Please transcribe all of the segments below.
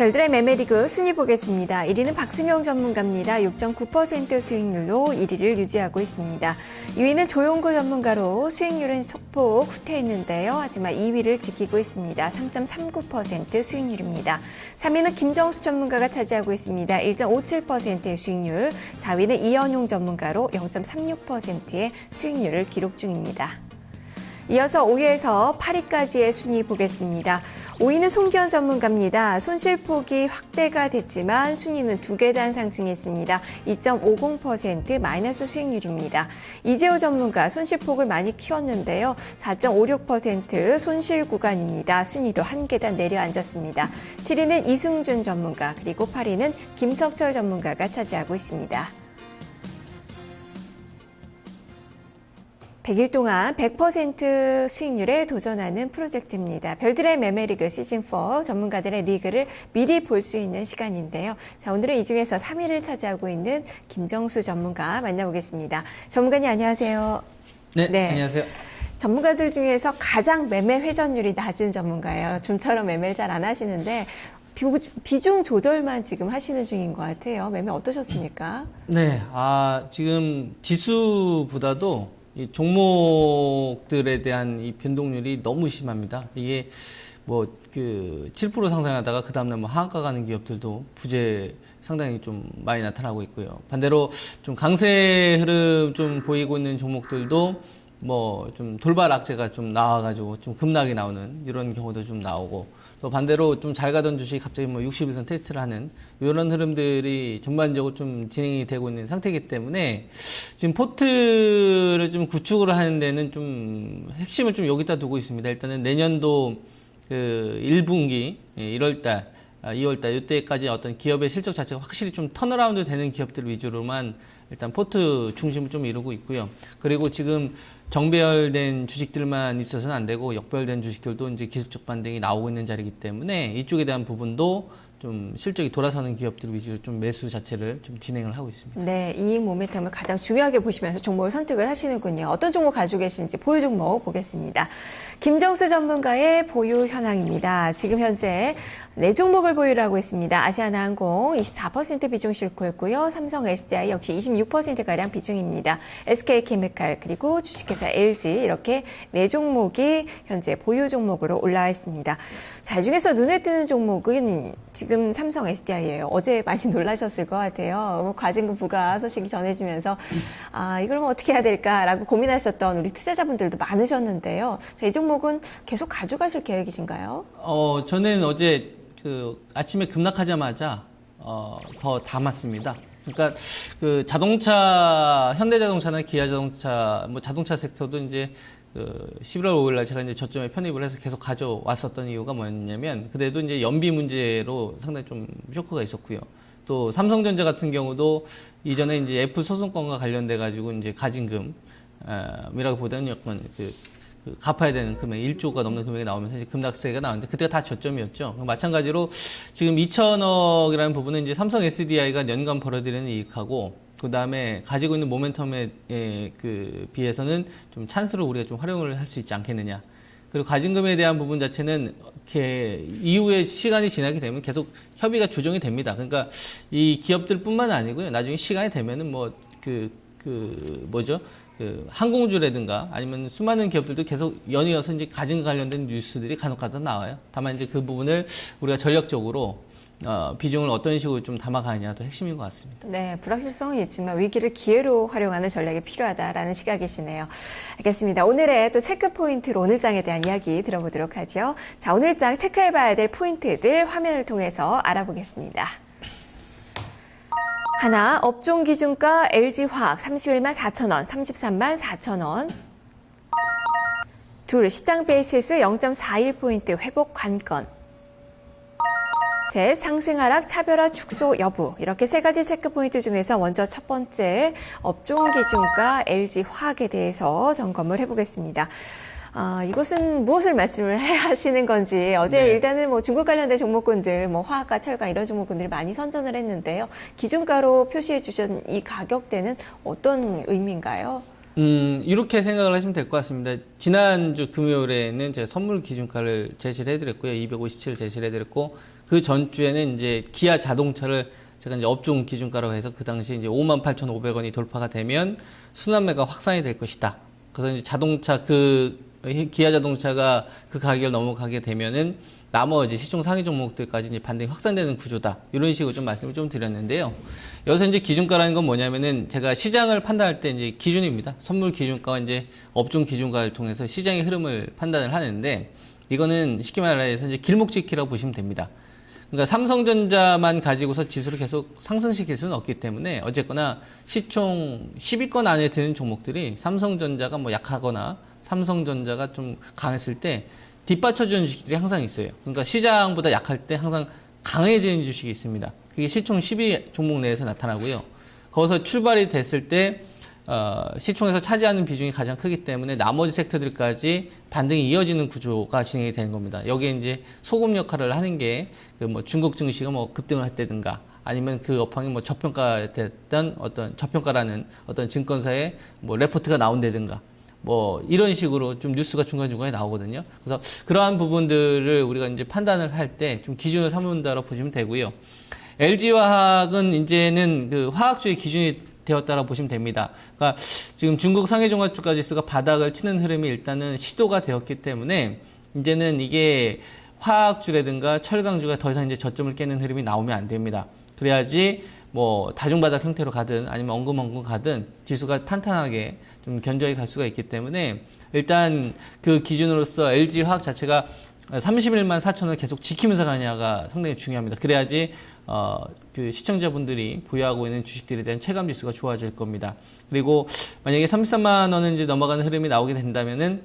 별들의 매매리그 순위 보겠습니다. 1위는 박승용 전문가입니다. 6.9% 수익률로 1위를 유지하고 있습니다. 2위는 조용구 전문가로 수익률은 소폭 후퇴했는데요. 하지만 2위를 지키고 있습니다. 3.39% 수익률입니다. 3위는 김정수 전문가가 차지하고 있습니다. 1.57%의 수익률. 4위는 이현용 전문가로 0.36%의 수익률을 기록 중입니다. 이어서 5위에서 8위까지의 순위 보겠습니다. 5위는 송기현 전문가입니다. 손실폭이 확대가 됐지만 순위는 두 계단 상승했습니다. 2.50% 마이너스 수익률입니다. 이재호 전문가 손실폭을 많이 키웠는데요. 4.56% 손실 구간입니다. 순위도 한 계단 내려앉았습니다. 7위는 이승준 전문가 그리고 8위는 김석철 전문가가 차지하고 있습니다. 100일 동안 100% 수익률에 도전하는 프로젝트입니다. 별들의 매매리그 시즌4 전문가들의 리그를 미리 볼 수 있는 시간인데요. 자, 오늘은 이 중에서 3위를 차지하고 있는 김정수 전문가 만나보겠습니다. 전문가님 안녕하세요. 네, 네. 안녕하세요. 전문가들 중에서 가장 매매 회전율이 낮은 전문가예요. 좀처럼 매매를 잘 안 하시는데 비- 비중 조절만 지금 하시는 중인 것 같아요. 매매 어떠셨습니까? 네, 아, 지금 지수보다도 이 종목들에 대한 이 변동률이 너무 심합니다. 이게 뭐 그 7% 상승하다가 그 다음날 뭐 하한가 가는 기업들도 부재 상당히 좀 많이 나타나고 있고요. 반대로 좀 강세 흐름 좀 보이고 있는 종목들도 뭐 좀 돌발 악재가 좀 나와가지고 좀 급락이 나오는 이런 경우도 좀 나오고 또 반대로 좀 잘 가던 주식이 갑자기 뭐 60일선 테스트를 하는 이런 흐름들이 전반적으로 좀 진행이 되고 있는 상태이기 때문에 지금 포트를 좀 구축을 하는 데는 좀 핵심을 좀 여기다 두고 있습니다. 일단은 내년도 그 1분기 1월달, 2월달 이때까지 어떤 기업의 실적 자체가 확실히 좀 턴어라운드 되는 기업들 위주로만 일단 포트 중심을 좀 이루고 있고요. 그리고 지금 정배열된 주식들만 있어서는 안 되고 역배열된 주식들도 이제 기술적 반등이 나오고 있는 자리이기 때문에 이쪽에 대한 부분도 좀 실적이 돌아서는 기업들 위주로 좀 매수 자체를 좀 진행을 하고 있습니다. 네, 이익 모멘텀을 가장 중요하게 보시면서 종목을 선택을 하시는군요. 어떤 종목 가지고 계신지 보유 종목 보겠습니다. 김정수 전문가의 보유 현황입니다. 지금 현재 네 종목을 보유를 하고 있습니다. 아시아나항공 24% 비중 싣고 있고요. 삼성 SDI 역시 26%가량 비중입니다. SK케미칼 그리고 주식회사 LG 이렇게 네 종목이 현재 보유 종목으로 올라와 있습니다. 자, 이 중에서 눈에 띄는 종목은 지금 삼성 SDI예요. 어제 많이 놀라셨을 것 같아요. 뭐 과징금 부과 소식이 전해지면서 아 이걸 뭐 어떻게 해야 될까라고 고민하셨던 우리 투자자분들도 많으셨는데요. 자, 이 종목은 계속 가져가실 계획이신가요? 어, 저는 어제 그 아침에 급락하자마자 어, 더 담았습니다. 그러니까 그 자동차 현대자동차나 기아자동차 뭐 자동차 섹터도 이제 그 11월 5일 날 제가 이제 저점에 편입을 해서 계속 가져왔었던 이유가 뭐였냐면 그래도 이제 연비 문제로 상당히 좀 쇼크가 있었고요. 또 삼성전자 같은 경우도 이전에 이제 애플 소송권과 관련돼 가지고 이제 가진금 아, 이라고 보다는 약간 그, 그 갚아야 되는 금액 1조가 넘는 금액이 나오면서 이제 급락세가 나왔는데 그때가 다 저점이었죠. 마찬가지로 지금 2천억이라는 부분은 이제 삼성 SDI가 연간 벌어들이는 이익하고 그 다음에 가지고 있는 모멘텀에 예, 그 비해서는 좀 찬스로 우리가 좀 활용을 할 수 있지 않겠느냐. 그리고 가진금에 대한 부분 자체는 이렇게 이후에 시간이 지나게 되면 계속 협의가 조정이 됩니다. 그러니까 이 기업들뿐만 아니고요. 나중에 시간이 되면은 뭐그그 뭐죠? 그 항공주라든가 아니면 수많은 기업들도 계속 연이어서 이제 가진 관련된 뉴스들이 간혹 가다 나와요. 다만 이제 그 부분을 우리가 전략적으로 어, 비중을 어떤 식으로 좀 담아가느냐도 핵심인 것 같습니다. 네, 불확실성은 있지만 위기를 기회로 활용하는 전략이 필요하다라는 시각이시네요. 알겠습니다. 오늘의 또 체크 포인트로 오늘 장에 대한 이야기 들어보도록 하죠. 자, 오늘 장 체크해봐야 될 포인트들 화면을 통해서 알아보겠습니다. 하나, 업종 기준가 LG화학 31만 4천 원, 33만 4천 원. 둘, 시장 베이시스 0.41포인트 회복 관건. 셋, 상승 하락 차별화 축소 여부. 이렇게 세 가지 체크 포인트 중에서 먼저 첫 번째 업종 기준가 LG 화학에 대해서 점검을 해보겠습니다. 아, 이것은 무엇을 말씀을 해 하시는 건지 어제 네. 일단은 뭐 중국 관련된 종목군들 뭐 화학과 철강 이런 종목군들이 많이 선전을 했는데요. 기준가로 표시해 주신 이 가격대는 어떤 의미인가요? 음, 이렇게 생각을 하시면 될 것 같습니다. 지난주 금요일에는 제가 선물 기준가를 제시를 해드렸고요. 257 제시를 해드렸고, 그 전주에는 이제 기아 자동차를 제가 이제 업종 기준가로 해서 그 당시 이제 58,500원이 돌파가 되면 순환매가 확산이 될 것이다. 그래서 이제 자동차 그 기아 자동차가 그 가격을 넘어가게 되면은 나머지 시총 상위 종목들까지 이제 반등이 확산되는 구조다. 이런 식으로 좀 말씀을 좀 드렸는데요. 여기서 이제 기준가라는 건 뭐냐면은 제가 시장을 판단할 때 이제 기준입니다. 선물 기준가와 이제 업종 기준가를 통해서 시장의 흐름을 판단을 하는데 이거는 쉽게 말해서 이제 길목 지키라고 보시면 됩니다. 그러니까 삼성전자만 가지고서 지수를 계속 상승시킬 수는 없기 때문에 어쨌거나 시총 10위권 안에 드는 종목들이 삼성전자가 뭐 약하거나 삼성전자가 좀 강했을 때 뒷받쳐주는 주식들이 항상 있어요. 그러니까 시장보다 약할 때 항상 강해지는 주식이 있습니다. 그게 시총 10위 종목 내에서 나타나고요. 거기서 출발이 됐을 때 어, 시총에서 차지하는 비중이 가장 크기 때문에 나머지 섹터들까지 반등이 이어지는 구조가 진행이 되는 겁니다. 여기에 이제 소금 역할을 하는 게 그 뭐 중국 증시가 뭐 급등을 했다든가 아니면 그 업황이 뭐 저평가됐던 어떤 저평가라는 어떤 증권사의 뭐 레포트가 나온다든가 뭐 이런 식으로 좀 뉴스가 중간중간에 나오거든요. 그래서 그러한 부분들을 우리가 이제 판단을 할 때 좀 기준을 삼는다고 보시면 되고요. LG화학은 이제는 그 화학주의 기준이 되었다고 보시면 됩니다. 그러니까 지금 중국 상해 종합 주가 지수가 바닥을 치는 흐름이 일단은 시도가 되었기 때문에 이제는 이게 화학주라든가 철강주가 더 이상 이제 저점을 깨는 흐름이 나오면 안 됩니다. 그래야지 뭐 다중바닥 형태로 가든 아니면 엉금엉금 가든 지수가 탄탄하게 좀 견조하게 갈 수가 있기 때문에 일단 그 기준으로서 LG 화학 자체가 31만 4천을 계속 지키면서 가냐가 상당히 중요합니다. 그래야지 어, 그 시청자분들이 보유하고 있는 주식들에 대한 체감 지수가 좋아질 겁니다. 그리고 만약에 33만 원은 이제 넘어가는 흐름이 나오게 된다면은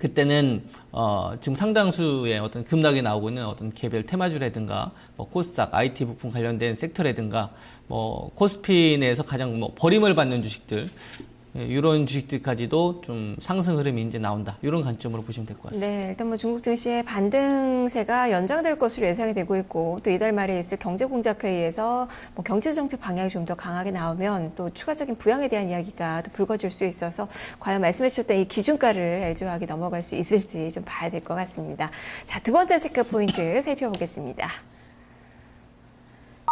그때는 어, 지금 상당수의 어떤 급락이 나오고 있는 어떤 개별 테마주라든가 뭐 코스닥, IT 부품 관련된 섹터라든가 뭐 코스피 내에서 가장 뭐 버림을 받는 주식들 예, 이런 주식들까지도 좀 상승 흐름이 이제 나온다. 이런 관점으로 보시면 될 것 같습니다. 네, 일단 뭐 중국 증시의 반등세가 연장될 것으로 예상이 되고 있고 또 이달 말에 있을 경제공작회의에서 뭐 경제정책 방향이 좀 더 강하게 나오면 또 추가적인 부양에 대한 이야기가 또 불거질 수 있어서 과연 말씀해 주셨던 이 기준가를 LG화학이 넘어갈 수 있을지 좀 봐야 될 것 같습니다. 자, 두 번째 체크 포인트 살펴보겠습니다.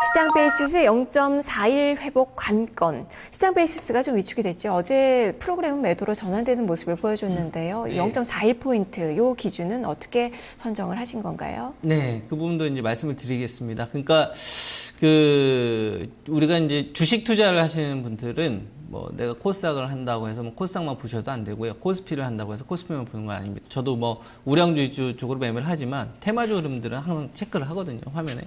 시장 베이시스 0.41 회복 관건. 시장 베이시스가 좀 위축이 됐죠. 어제 프로그램은 매도로 전환되는 모습을 보여줬는데요. 네. 0.41포인트, 요 기준은 어떻게 선정을 하신 건가요? 네, 그 부분도 이제 말씀을 드리겠습니다. 그러니까 그 우리가 이제 주식 투자를 하시는 분들은 뭐 내가 코스닥을 한다고 해서 뭐 코스닥만 보셔도 안 되고요. 코스피를 한다고 해서 코스피만 보는 건 아닙니다. 저도 뭐 우량주주 쪽으로 매매를 하지만 테마주 흐름들은 항상 체크를 하거든요. 화면에.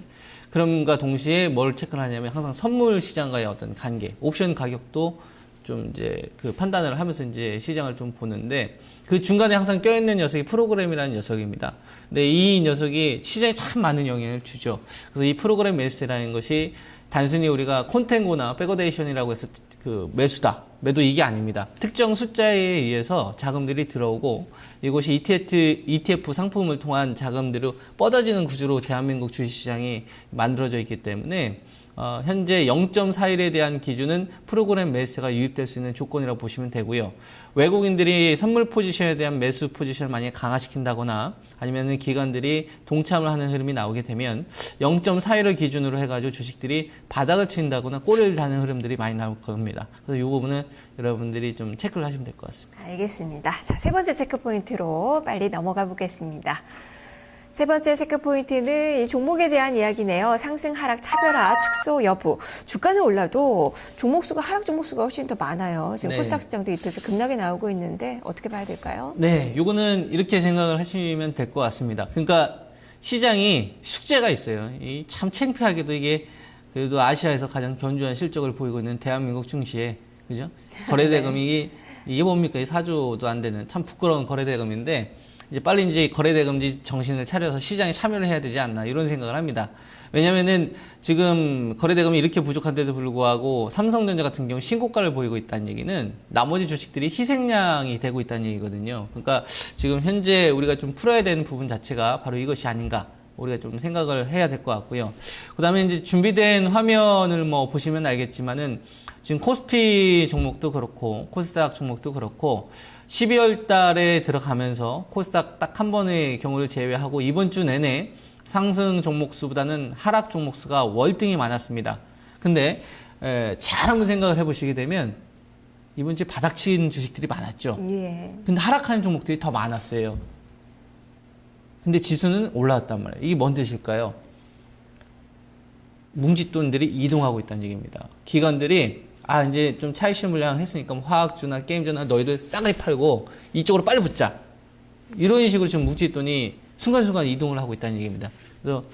그럼과 동시에 뭘 체크를 하냐면 항상 선물 시장과의 어떤 관계, 옵션 가격도 좀 이제 그 판단을 하면서 이제 시장을 좀 보는데 그 중간에 항상 껴있는 녀석이 프로그램이라는 녀석입니다. 근데 이 녀석이 시장에 참 많은 영향을 주죠. 그래서 이 프로그램 매수라는 것이 단순히 우리가 콘텐고나 백어데이션이라고 해서 그 매수다. 매도 이게 아닙니다. 특정 숫자에 의해서 자금들이 들어오고 이것이 ETF, ETF 상품을 통한 자금들로 뻗어지는 구조로 대한민국 주식시장이 만들어져 있기 때문에 어, 현재 0.41에 대한 기준은 프로그램 매수가 유입될 수 있는 조건이라고 보시면 되고요. 외국인들이 선물 포지션에 대한 매수 포지션을 만약에 강화시킨다거나 아니면 기관들이 동참을 하는 흐름이 나오게 되면 0.41을 기준으로 해가지고 주식들이 바닥을 친다거나 꼬리를 다는 흐름들이 많이 나올 겁니다. 그래서 이 부분은 여러분들이 좀 체크를 하시면 될 것 같습니다. 알겠습니다. 자, 세 번째 체크 포인트로 빨리 넘어가 보겠습니다. 세 번째 체크 포인트는 이 종목에 대한 이야기네요. 상승, 하락, 차별화, 축소 여부. 주가는 올라도 종목 수가 하락 종목 수가 훨씬 더 많아요. 지금 네. 코스닥 시장도 이때서 급락이 나오고 있는데 어떻게 봐야 될까요? 네, 요거는 이렇게 생각을 하시면 될 것 같습니다. 그러니까 시장이 숙제가 있어요. 이 참 창피하게도 이게 그래도 아시아에서 가장 견조한 실적을 보이고 있는 대한민국 증시에 그죠? 거래대금이 이게 뭡니까? 이 4조도 안 되는 참 부끄러운 거래대금인데 이제 빨리 이제 거래대금지 정신을 차려서 시장에 참여를 해야 되지 않나 이런 생각을 합니다. 왜냐면은 지금 거래대금이 이렇게 부족한데도 불구하고 삼성전자 같은 경우 신고가를 보이고 있다는 얘기는 나머지 주식들이 희생양이 되고 있다는 얘기거든요. 그러니까 지금 현재 우리가 좀 풀어야 되는 부분 자체가 바로 이것이 아닌가. 우리가 좀 생각을 해야 될 것 같고요. 그 다음에 이제 준비된 화면을 뭐 보시면 알겠지만은 지금 코스피 종목도 그렇고 코스닥 종목도 그렇고 12월 달에 들어가면서 코스닥 딱 한 번의 경우를 제외하고 이번 주 내내 상승 종목수보다는 하락 종목수가 월등히 많았습니다. 근데 에, 잘 한번 생각을 해보시게 되면 이번 주에 바닥친 주식들이 많았죠. 예. 근데 하락하는 종목들이 더 많았어요. 근데 지수는 올라왔단 말이에요. 이게 뭔 뜻일까요? 뭉칫돈들이 이동하고 있다는 얘기입니다. 기관들이 아 이제 좀 차익실 물량 했으니까 뭐 화학주나 게임주나 너희들 싸그리 팔고 이쪽으로 빨리 붙자. 이런 식으로 지금 뭉칫돈이 순간순간 이동을 하고 있다는 얘기입니다. 그래서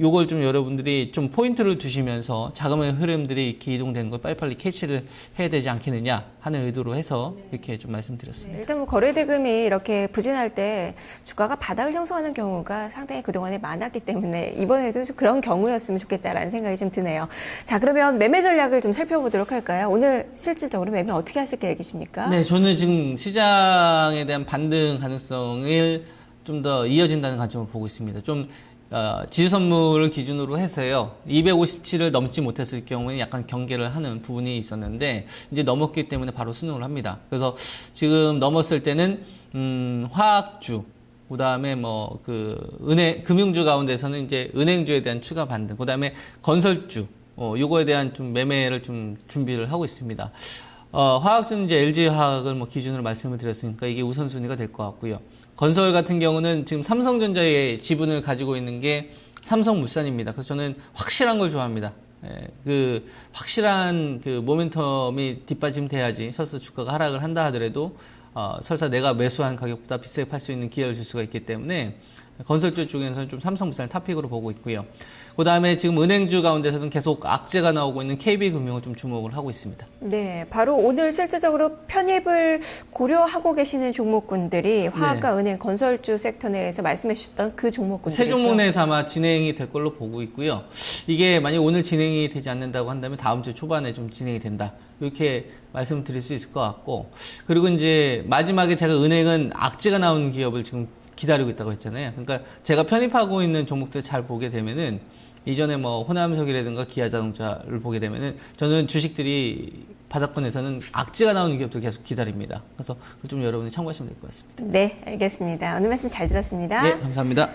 요걸 좀 여러분들이 좀 포인트를 두시면서 자금의 흐름들이 이렇게 이동되는 걸 빨리빨리 캐치를 해야 되지 않겠느냐 하는 의도로 해서 이렇게 좀 말씀드렸습니다. 네, 일단 뭐 거래 대금이 이렇게 부진할 때 주가가 바닥을 형성하는 경우가 상당히 그동안에 많았기 때문에 이번에도 좀 그런 경우였으면 좋겠다라는 생각이 좀 드네요. 자, 그러면 매매 전략을 좀 살펴보도록 할까요? 오늘 실질적으로 매매 어떻게 하실 계획이십니까? 네, 저는 지금 시장에 대한 반등 가능성을 좀 더 이어진다는 관점을 보고 있습니다. 좀 어, 지수 선물을 기준으로 해서요. 257을 넘지 못했을 경우에 약간 경계를 하는 부분이 있었는데 이제 넘었기 때문에 바로 수능을 합니다. 그래서 지금 넘었을 때는 음, 화학주 그다음에 뭐 그 은행 금융주 가운데서는 이제 은행주에 대한 추가 반등, 그다음에 건설주 어 요거에 대한 좀 매매를 좀 준비를 하고 있습니다. 어 화학주는 이제 LG 화학을 뭐 기준으로 말씀을 드렸으니까 이게 우선순위가 될 것 같고요. 건설 같은 경우는 지금 삼성전자의 지분을 가지고 있는 게 삼성물산입니다. 그래서 저는 확실한 걸 좋아합니다. 예, 그 확실한 그 모멘텀이 뒷받침 돼야지 설사 주가가 하락을 한다 하더라도 어, 설사 내가 매수한 가격보다 비싸게 팔 수 있는 기회를 줄 수가 있기 때문에 건설주 쪽에서는 좀 삼성물산을 탑픽으로 보고 있고요. 그 다음에 지금 은행주 가운데서는 계속 악재가 나오고 있는 KB금융을 좀 주목을 하고 있습니다. 네, 바로 오늘 실질적으로 편입을 고려하고 계시는 종목군들이 화학과 은행, 건설주 섹터 내에서 말씀해 주셨던 그 종목군들이죠. 세 종목 내에서 아마 진행이 될 걸로 보고 있고요. 이게 만약 오늘 진행이 되지 않는다고 한다면 다음 주 초반에 좀 진행이 된다. 이렇게 말씀드릴 수 있을 것 같고 그리고 이제 마지막에 제가 은행은 악재가 나오는 기업을 지금 기다리고 있다고 했잖아요. 그러니까 제가 편입하고 있는 종목들 잘 보게 되면은 이전에 뭐 호남석이라든가 기아자동차를 보게 되면은 저는 주식들이 바닥권에서는 악재가 나오는 기업들 계속 기다립니다. 그래서 좀 여러분이 참고하시면 될 것 같습니다. 네, 알겠습니다. 오늘 말씀 잘 들었습니다. 네, 감사합니다.